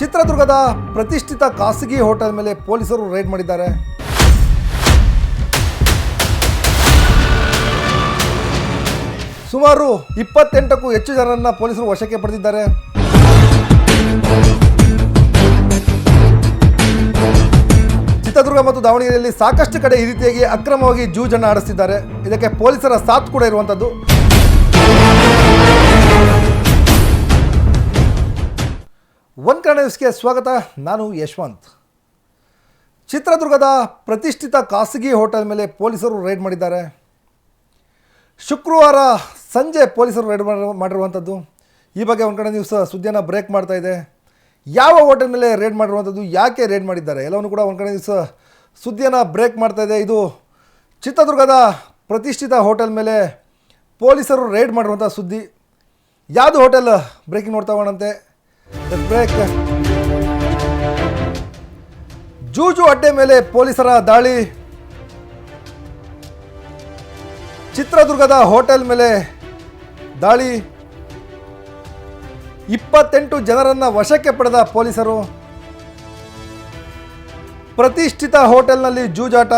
ಚಿತ್ರದುರ್ಗದ ಪ್ರತಿಷ್ಠಿತ ಖಾಸಗಿ ಹೋಟೆಲ್ ಮೇಲೆ ಪೊಲೀಸರು ರೈಡ್ ಮಾಡಿದ್ದಾರೆ. ಸುಮಾರು ಇಪ್ಪತ್ತೆಂಟಕ್ಕೂ ಹೆಚ್ಚು ಜನರನ್ನ ಪೊಲೀಸರು ವಶಕ್ಕೆ ಪಡೆದಿದ್ದಾರೆ. ಚಿತ್ರದುರ್ಗ ಮತ್ತು ದಾವಣಗೆರೆಯಲ್ಲಿ ಸಾಕಷ್ಟು ಕಡೆ ಈ ರೀತಿಯಾಗಿ ಅಕ್ರಮವಾಗಿ ಜೂಜನ್ನು ಆಡಿಸ್ತಿದ್ದಾರೆ. ಇದಕ್ಕೆ ಪೊಲೀಸರ ಸಾಥ್ ಕೂಡ ಇರುವಂಥದ್ದು. ಒನ್ ಕನ್ನಡ ನ್ಯೂಸ್ಗೆ ಸ್ವಾಗತ. ನಾನು ಯಶವಂತ್. ಚಿತ್ರದುರ್ಗದ ಪ್ರತಿಷ್ಠಿತ ಖಾಸಗಿ ಹೋಟೆಲ್ ಮೇಲೆ ಪೊಲೀಸರು ರೈಡ್ ಮಾಡಿದ್ದಾರೆ. ಶುಕ್ರವಾರ ಸಂಜೆ ಪೊಲೀಸರು ರೈಡ್ ಮಾಡಿ, ಮಾಡಿರುವಂಥದ್ದು. ಈ ಬಗ್ಗೆ ಒಂದು ಕಡೆ ನ್ಯೂಸ್ ಸುದ್ದಿಯನ್ನು ಬ್ರೇಕ್ ಮಾಡ್ತಾ ಇದೆ. ಯಾವ ಹೋಟೆಲ್ ಮೇಲೆ ರೈಡ್ ಮಾಡಿರುವಂಥದ್ದು, ಯಾಕೆ ರೈಡ್ ಮಾಡಿದ್ದಾರೆ ಎಲ್ಲವನ್ನು ಕೂಡ ಒಂದು ಕಡೆ ನ್ಯೂಸ್ ಸುದ್ದಿಯನ್ನು ಬ್ರೇಕ್ ಮಾಡ್ತಾ ಇದೆ. ಇದು ಚಿತ್ರದುರ್ಗದ ಪ್ರತಿಷ್ಠಿತ ಹೋಟೆಲ್ ಮೇಲೆ ಪೊಲೀಸರು ರೈಡ್ ಮಾಡಿರುವಂಥ ಸುದ್ದಿ. ಯಾವುದು ಹೋಟೆಲ್? ಬ್ರೇಕಿಂಗ್ ನೋಡ್ತಾ ಹೋಗೋಣಂತೆ. ಜೂಜು ಅಡ್ಡೆ ಮೇಲೆ ಪೊಲೀಸರ ದಾಳಿ. ಚಿತ್ರದುರ್ಗದ ಹೋಟೆಲ್ ಮೇಲೆ ದಾಳಿ. ಇಪ್ಪತ್ತೆಂಟು ಜನರನ್ನ ವಶಕ್ಕೆ ಪಡೆದ ಪೊಲೀಸರು. ಪ್ರತಿಷ್ಠಿತ ಹೋಟೆಲ್ನಲ್ಲಿ ಜೂಜಾಟ.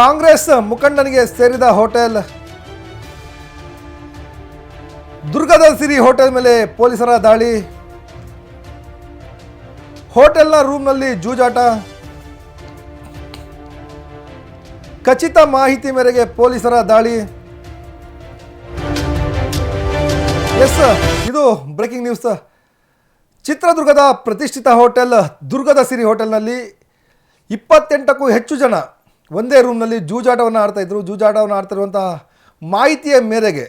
ಕಾಂಗ್ರೆಸ್ ಮುಖಂಡನಿಗೆ ಸೇರಿದ ಹೋಟೆಲ್. ದುರ್ಗದ ಸಿರಿ ಹೋಟೆಲ್ ಮೇಲೆ ಪೊಲೀಸರ ದಾಳಿ. ಹೋಟೆಲ್ನ ರೂಮ್ನಲ್ಲಿ ಜೂಜಾಟ. ಖಚಿತ ಮಾಹಿತಿ ಮೇರೆಗೆ ಪೊಲೀಸರ ದಾಳಿ. ಎಸ್ ಇದು ಬ್ರೇಕಿಂಗ್ ನ್ಯೂಸ್ ಚಿತ್ರದುರ್ಗದ ಪ್ರತಿಷ್ಠಿತ ಹೋಟೆಲ್ ದುರ್ಗದ ಸಿರಿ ಹೋಟೆಲ್ನಲ್ಲಿ ಇಪ್ಪತ್ತೆಂಟಕ್ಕೂ ಹೆಚ್ಚು ಜನ ಒಂದೇ ರೂಮ್ನಲ್ಲಿ ಜೂಜಾಟವನ್ನು ಆಡ್ತಾಯಿದ್ರು ಜೂಜಾಟವನ್ನು ಆಡ್ತಿರುವಂತಹ ಮಾಹಿತಿಯ ಮೇರೆಗೆ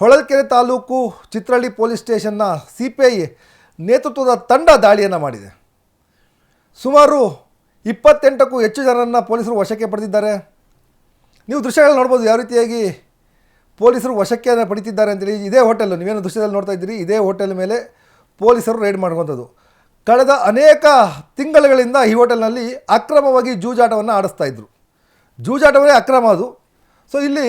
ಹೊಳಲ್ಕೆರೆ ತಾಲೂಕು ಚಿತ್ರಳ್ಳಿ ಪೊಲೀಸ್ ಸ್ಟೇಷನ್ನ ಸಿ ಪಿ ಐ ನೇತೃತ್ವದ ತಂಡ ದಾಳಿಯನ್ನು ಮಾಡಿದೆ. ಸುಮಾರು ಇಪ್ಪತ್ತೆಂಟಕ್ಕೂ ಹೆಚ್ಚು ಜನರನ್ನು ಪೊಲೀಸರು ವಶಕ್ಕೆ ಪಡೆದಿದ್ದಾರೆ. ನೀವು ದೃಶ್ಯಗಳು ನೋಡ್ಬೋದು ಯಾವ ರೀತಿಯಾಗಿ ಪೊಲೀಸರು ವಶಕ್ಕೆ ಪಡಿತಿದ್ದಾರೆ ಅಂತೇಳಿ ಇದೇ ಹೋಟೆಲ್, ನೀವೇನು ದೃಶ್ಯದಲ್ಲಿ ನೋಡ್ತಾ ಇದ್ದೀರಿ? ಇದೇ ಹೋಟೆಲ್ ಮೇಲೆ ಪೊಲೀಸರು ರೈಡ್ ಮಾಡುವಂಥದ್ದು. ಕಳೆದ ಅನೇಕ ತಿಂಗಳುಗಳಿಂದ ಈ ಹೋಟೆಲ್ನಲ್ಲಿ ಅಕ್ರಮವಾಗಿ ಜೂಜಾಟವನ್ನು ಆಡಿಸ್ತಾ ಇದ್ದರು ಜೂಜಾಟವೇ ಅಕ್ರಮ ಅದು. ಸೊ ಇಲ್ಲಿ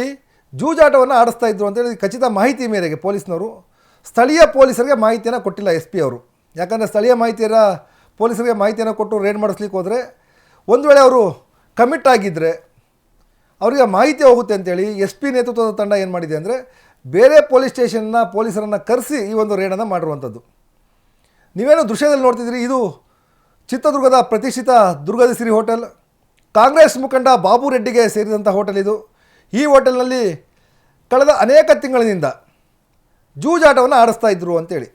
ಜೂಜಾಟವನ್ನು ಆಡಿಸ್ತಾ ಇದ್ರು ಅಂತೇಳಿ ಖಚಿತ ಮಾಹಿತಿ ಮೇರೆಗೆ ಪೊಲೀಸ್ನವರು. ಸ್ಥಳೀಯ ಪೊಲೀಸರಿಗೆ ಮಾಹಿತಿಯನ್ನು ಕೊಟ್ಟಿಲ್ಲ ಎಸ್ ಪಿ ಅವರು. ಯಾಕಂದರೆ ಸ್ಥಳೀಯ ಮಾಹಿತಿಯರ, ಪೊಲೀಸರಿಗೆ ಮಾಹಿತಿಯನ್ನು ಕೊಟ್ಟು ರೇಡ್ ಮಾಡಿಸ್ಲಿಕ್ಕೆ ಹೋದರೆ ಒಂದು ವೇಳೆ ಅವರು ಕಮಿಟ್ ಆಗಿದ್ದರೆ ಅವರಿಗೆ ಮಾಹಿತಿ ಹೋಗುತ್ತೆ ಅಂತೇಳಿ ಎಸ್ ಪಿ ನೇತೃತ್ವದ ತಂಡ ಏನು ಮಾಡಿದೆ ಅಂದರೆ ಬೇರೆ ಪೊಲೀಸ್ ಸ್ಟೇಷನ್ನ ಪೊಲೀಸರನ್ನು ಕರೆಸಿ ಈ ಒಂದು ರೇಡನ್ನು ಮಾಡಿರುವಂಥದ್ದು ನೀವೇನು ದೃಶ್ಯದಲ್ಲಿ ನೋಡ್ತಿದ್ದೀರಿ, ಇದು ಚಿತ್ರದುರ್ಗದ ಪ್ರತಿಷ್ಠಿತ ದುರ್ಗದ ಸಿರಿ ಹೋಟೆಲ್, ಕಾಂಗ್ರೆಸ್ ಮುಖಂಡ ಬಾಬು ರೆಡ್ಡಿಗೆ ಸೇರಿದಂಥ ಹೋಟೆಲ್ ಇದು. ಈ ಹೋಟೆಲ್ನಲ್ಲಿ ಕಳೆದ ಅನೇಕ ತಿಂಗಳಿನಿಂದ ಜೂಜಾಟವನ್ನು ಆಡಿಸ್ತಾ ಇದ್ದರು ಅಂತೇಳಿ.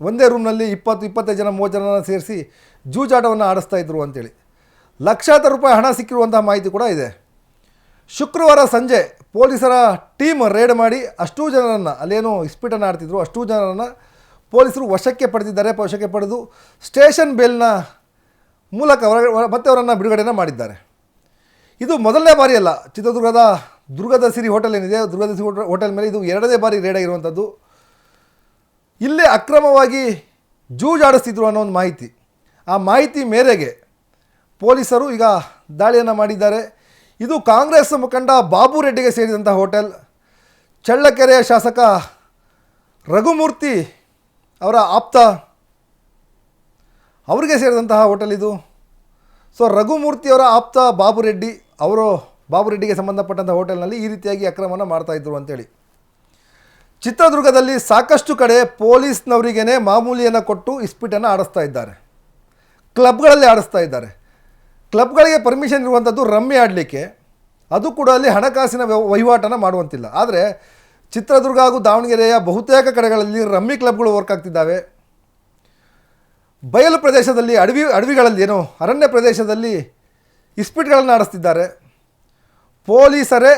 ಒಂದೇ ರೂಮ್ನಲ್ಲಿ ಇಪ್ಪತ್ತು, ಇಪ್ಪತ್ತೈದು ಜನ ಮೂವತ್ತು ಜನನ ಸೇರಿಸಿ ಜೂಜಾಟವನ್ನು ಆಡಿಸ್ತಾ ಇದ್ದರು ಅಂತೇಳಿ. ಲಕ್ಷಾಂತರ ರೂಪಾಯಿ ಹಣ ಸಿಕ್ಕಿರುವಂಥ ಮಾಹಿತಿ ಕೂಡ ಇದೆ. ಶುಕ್ರವಾರ ಸಂಜೆ ಪೊಲೀಸರ ಟೀಮ್ ರೇಡ್ ಮಾಡಿ ಅಷ್ಟೂ ಜನರನ್ನು, ಅಲ್ಲೇನು ಇಸ್ಪೀಟನ್ನು ಆಡ್ತಿದ್ರು, ಅಷ್ಟೂ ಜನರನ್ನು ಪೊಲೀಸರು ವಶಕ್ಕೆ ಪಡೆದಿದ್ದಾರೆ, ವಶಕ್ಕೆ ಪಡೆದು ಸ್ಟೇಷನ್ ಬೇಲ್ನ ಮೂಲಕ ಮತ್ತೆ ಅವರನ್ನು ಬಿಡುಗಡೆನ ಮಾಡಿದ್ದಾರೆ. ಇದು ಮೊದಲನೇ ಬಾರಿಯಲ್ಲ, ಚಿತ್ರದುರ್ಗದ ದುರ್ಗದ ಸಿರಿ ಹೋಟೆಲ್ ಏನಿದೆ? ದುರ್ಗದ ಸಿರಿ ಹೋಟೆಲ್- ಮೇಲೆ ಇದು ಎರಡನೇ ಬಾರಿ ರೇಡ್ ಆಗಿರುವಂಥದ್ದು. ಇಲ್ಲೇ ಅಕ್ರಮವಾಗಿ ಜೂಜಾಡಿಸ್ತಿದ್ರು ಅನ್ನೋ ಒಂದು ಮಾಹಿತಿ. ಆ ಮಾಹಿತಿ ಮೇರೆಗೆ ಪೊಲೀಸರು ಈಗ ದಾಳಿಯನ್ನು ಮಾಡಿದ್ದಾರೆ. ಇದು ಕಾಂಗ್ರೆಸ್ ಮುಖಂಡ ಬಾಬು ರೆಡ್ಡಿಗೆ ಸೇರಿದಂಥ ಹೋಟೆಲ್. ಚಳ್ಳಕೆರೆಯ ಶಾಸಕ ರಘುಮೂರ್ತಿ ಅವರ ಆಪ್ತ ಅವರಿಗೆ ಸೇರಿದಂತಹ ಹೋಟೆಲ್ ಇದು. ಸೊ ರಘುಮೂರ್ತಿಯವರ ಆಪ್ತ ಬಾಬು ರೆಡ್ಡಿ, ಅವರು ಬಾಬು ರೆಡ್ಡಿಗೆ ಸಂಬಂಧಪಟ್ಟಂಥ ಹೋಟೆಲ್ನಲ್ಲಿ ಈ ರೀತಿಯಾಗಿ ಅಕ್ರಮವನ್ನು ಮಾಡ್ತಾಯಿದ್ರು ಅಂತೇಳಿ. ಚಿತ್ರದುರ್ಗದಲ್ಲಿ ಸಾಕಷ್ಟು ಕಡೆ ಪೊಲೀಸ್ನವರಿಗೇ ಮಾಮೂಲಿಯನ್ನು ಕೊಟ್ಟು ಇಸ್ಪಿಟನ್ನು ಆಡಿಸ್ತಾ ಇದ್ದಾರೆ. ಕ್ಲಬ್ಗಳಲ್ಲಿ ಆಡಿಸ್ತಾ ಇದ್ದಾರೆ. ಕ್ಲಬ್ಗಳಿಗೆ ಪರ್ಮಿಷನ್ ಇರುವಂಥದ್ದು ರಮ್ಮಿ ಆಡಲಿಕ್ಕೆ. ಅದು ಕೂಡ ಅಲ್ಲಿ ಹಣಕಾಸಿನ ವಹಿವಾಟನ್ನು ಮಾಡುವಂತಿಲ್ಲ. ಆದರೆ ಚಿತ್ರದುರ್ಗ ಹಾಗೂ ದಾವಣಗೆರೆಯ ಬಹುತೇಕ ಕಡೆಗಳಲ್ಲಿ ರಮ್ಮಿ ಕ್ಲಬ್ಗಳು ವರ್ಕ್ ಆಗ್ತಿದ್ದಾವೆ. ಬಯಲು ಪ್ರದೇಶದಲ್ಲಿ ಅಡವಿ, ಅಡವಿಗಳಲ್ಲಿ ಏನು ಅರಣ್ಯ ಪ್ರದೇಶದಲ್ಲಿ ಇಸ್ಪಿಟ್ಗಳನ್ನು ಆಡಿಸ್ತಿದ್ದಾರೆ. ಪೊಲೀಸರೇ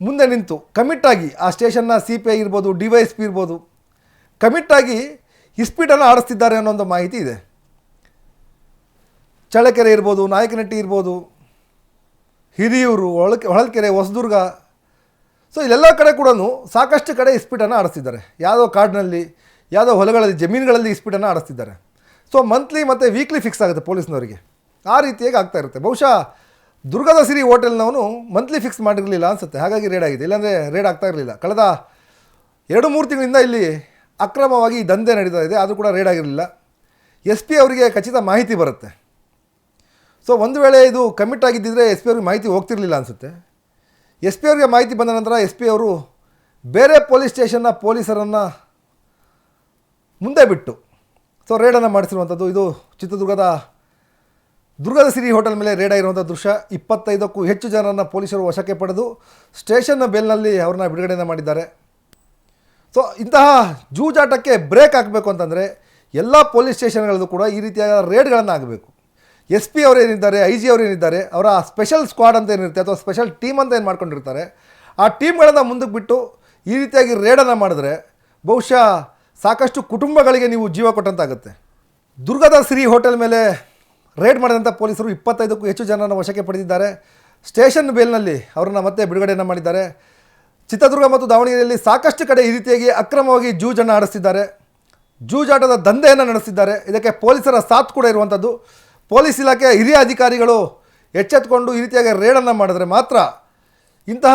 ಮುಂದೆ ನಿಂತು ಕಮಿಟ್ಟಾಗಿ ಆ ಸ್ಟೇಷನ್ನ ಸಿ ಪಿ ಐ ಇರ್ಬೋದು ಡಿ ವೈ ಎಸ್ ಪಿ ಇರ್ಬೋದು ಕಮಿಟ್ಟಾಗಿ ಇಸ್ಪೀಟನ್ನು ಆಡಿಸ್ತಿದ್ದಾರೆ ಅನ್ನೋ ಒಂದು ಮಾಹಿತಿ ಇದೆ. ಚಳ್ಳಕೆರೆ ಇರ್ಬೋದು, ನಾಯಕನಟ್ಟಿ ಇರ್ಬೋದು, ಹಿರಿಯೂರು, ಹೊಳಕೆ, ಹೊಳಲ್ಕೆರೆ, ಹೊಸದುರ್ಗ. ಸೊ ಇಲ್ಲೆಲ್ಲ ಕಡೆ ಕೂಡ ಸಾಕಷ್ಟು ಕಡೆ ಇಸ್ಪೀಟನ್ನು ಆಡಿಸ್ತಿದ್ದಾರೆ. ಯಾವುದೋ ಕಾಡಿನಲ್ಲಿ, ಯಾವುದೋ ಹೊಲಗಳಲ್ಲಿ, ಜಮೀನುಗಳಲ್ಲಿ ಇಸ್ಪೀಟನ್ನು ಆಡಿಸ್ತಿದ್ದಾರೆ. ಸೊ ಮಂತ್ಲಿ ಮತ್ತು ವೀಕ್ಲಿ ಫಿಕ್ಸ್ ಆಗುತ್ತೆ ಪೊಲೀಸ್ನವರಿಗೆ. ಆ ರೀತಿಯಾಗಿ ಆಗ್ತಾ ಇರುತ್ತೆ. ಬಹುಶಃ ದುರ್ಗದ ಸಿರಿ ಹೋಟೆಲ್ನವನು ಮಂತ್ಲಿ ಫಿಕ್ಸ್ ಮಾಡಿರಲಿಲ್ಲ ಅನಿಸುತ್ತೆ. ಹಾಗಾಗಿ ರೇಡ್ ಆಗಿದೆ. ಇಲ್ಲಾಂದರೆ ರೇಡ್ ಆಗ್ತಾ ಇರಲಿಲ್ಲ. ಕಳೆದ ಎರಡು, ಮೂರು ತಿಂಗಳಿಂದ ಇಲ್ಲಿ ಅಕ್ರಮವಾಗಿ ದಂಧೆ ನಡೀತಾ ಇದೆ. ಆದರೂ ಕೂಡ ರೇಡ್ ಆಗಿರಲಿಲ್ಲ. ಎಸ್ ಪಿ ಅವರಿಗೆ ಖಚಿತ ಮಾಹಿತಿ ಬರುತ್ತೆ. ಸೊ ಒಂದು ವೇಳೆ ಇದು ಕಮಿಟ್ ಆಗಿದ್ದಿದ್ರೆ ಎಸ್ ಪಿ ಅವ್ರಿಗೆ ಮಾಹಿತಿ ಹೋಗ್ತಿರಲಿಲ್ಲ ಅನಿಸುತ್ತೆ. ಎಸ್ ಪಿ ಅವರಿಗೆ ಮಾಹಿತಿ ಬಂದ ನಂತರ ಎಸ್ ಪಿ ಅವರು ಬೇರೆ ಪೊಲೀಸ್ ಸ್ಟೇಷನ್ನ ಪೊಲೀಸರನ್ನು ಮುಂದೆ ಬಿಟ್ಟು. ಸೊ ರೇಡನ್ನು ಮಾಡಿಸಿರುವಂಥದ್ದು. ಇದು ಚಿತ್ರದುರ್ಗದ ದುರ್ಗದ ಸಿರಿ ಹೋಟೆಲ್ ಮೇಲೆ ರೇಡ್ ಆಗಿರುವಂಥ ದೃಶ್ಯ. ಇಪ್ಪತ್ತೈದಕ್ಕೂ ಹೆಚ್ಚು ಜನರನ್ನು ಪೊಲೀಸರು ವಶಕ್ಕೆ ಪಡೆದು ಸ್ಟೇಷನ್ನ ಬೆಲ್ನಲ್ಲಿ ಅವ್ರನ್ನ ಬಿಡುಗಡೆಯನ್ನು ಮಾಡಿದ್ದಾರೆ. ಸೊ ಇಂತಹ ಜೂಜಾಟಕ್ಕೆ ಬ್ರೇಕ್ ಹಾಕಬೇಕು ಅಂತಂದರೆ ಎಲ್ಲ ಪೊಲೀಸ್ ಸ್ಟೇಷನ್ಗಳಲ್ಲೂ ಕೂಡ ಈ ರೀತಿಯಾದ ರೇಡ್ಗಳನ್ನು ಆಗಬೇಕು ಎಸ್ ಪಿ ಅವರೇನಿದ್ದಾರೆ ಐ ಜಿ ಅವರೇನಿದ್ದಾರೆ ಅವರ ಸ್ಪೆಷಲ್ ಸ್ಕ್ವಾಡ್ ಅಂತ ಏನಿರುತ್ತೆ ಅಥವಾ ಸ್ಪೆಷಲ್ ಟೀಮ್ ಅಂತ ಏನು ಮಾಡ್ಕೊಂಡಿರ್ತಾರೆ, ಆ ಟೀಮ್ಗಳನ್ನು ಮುಂದಕ್ಕೆ ಬಿಟ್ಟು ಈ ರೀತಿಯಾಗಿ ರೇಡನ್ನು ಮಾಡಿದ್ರೆ ಬಹುಶಃ ಸಾಕಷ್ಟು ಕುಟುಂಬಗಳಿಗೆ ನೀವು ಜೀವ ಕೊಟ್ಟಂತಾಗುತ್ತೆ. ದುರ್ಗದ ಸಿರಿ ಹೋಟೆಲ್ ಮೇಲೆ ರೇಡ್ ಮಾಡಿದಂಥ ಪೊಲೀಸರು ಇಪ್ಪತ್ತೈದಕ್ಕೂ ಹೆಚ್ಚು ಜನರನ್ನು ವಶಕ್ಕೆ ಪಡೆದಿದ್ದಾರೆ. ಸ್ಟೇಷನ್ ಬೇಲ್ನಲ್ಲಿ ಅವರನ್ನು ಮತ್ತೆ ಬಿಡುಗಡೆಯನ್ನು ಮಾಡಿದ್ದಾರೆ. ಚಿತ್ರದುರ್ಗ ಮತ್ತು ದಾವಣಗೆರೆಯಲ್ಲಿ ಸಾಕಷ್ಟು ಕಡೆ ಈ ರೀತಿಯಾಗಿ ಅಕ್ರಮವಾಗಿ ಜೂಜನ್ನು ಆಡಿಸಿದ್ದಾರೆ ಜೂಜಾಟದ ದಂಧೆಯನ್ನು ನಡೆಸಿದ್ದಾರೆ ಇದಕ್ಕೆ ಪೊಲೀಸರ ಸಾಥ್ ಕೂಡ ಇರುವಂಥದ್ದು ಪೊಲೀಸ್ ಇಲಾಖೆಯ ಹಿರಿಯ ಅಧಿಕಾರಿಗಳು ಎಚ್ಚೆತ್ತುಕೊಂಡು ಈ ರೀತಿಯಾಗಿ ರೇಡನ್ನು ಮಾಡಿದರೆ ಮಾತ್ರ ಇಂತಹ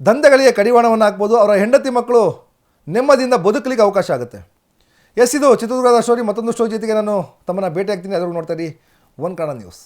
ದಂಧೆಗಳಿಗೆ ಕಡಿವಾಣವನ್ನು ಹಾಕ್ಬೋದು. ಅವರ ಹೆಂಡತಿ ಮಕ್ಕಳು ನೆಮ್ಮದಿಯಿಂದ ಬದುಕಲಿಕ್ಕೆ ಅವಕಾಶ ಆಗುತ್ತೆ. ಎಸ್, ಇದು ಚಿತ್ರದುರ್ಗದ ಸ್ಟೋರಿ ಮತ್ತೊಂದು ಸ್ಟೋರಿ ಜೊತೆಗೆ ನಾನು ತಮ್ಮನ್ನು ಭೇಟಿ ಆಗ್ತೀನಿ ಅದ್ರಲ್ಲಿ ನೋಡ್ತಾ ಇರಿ. One Kannada news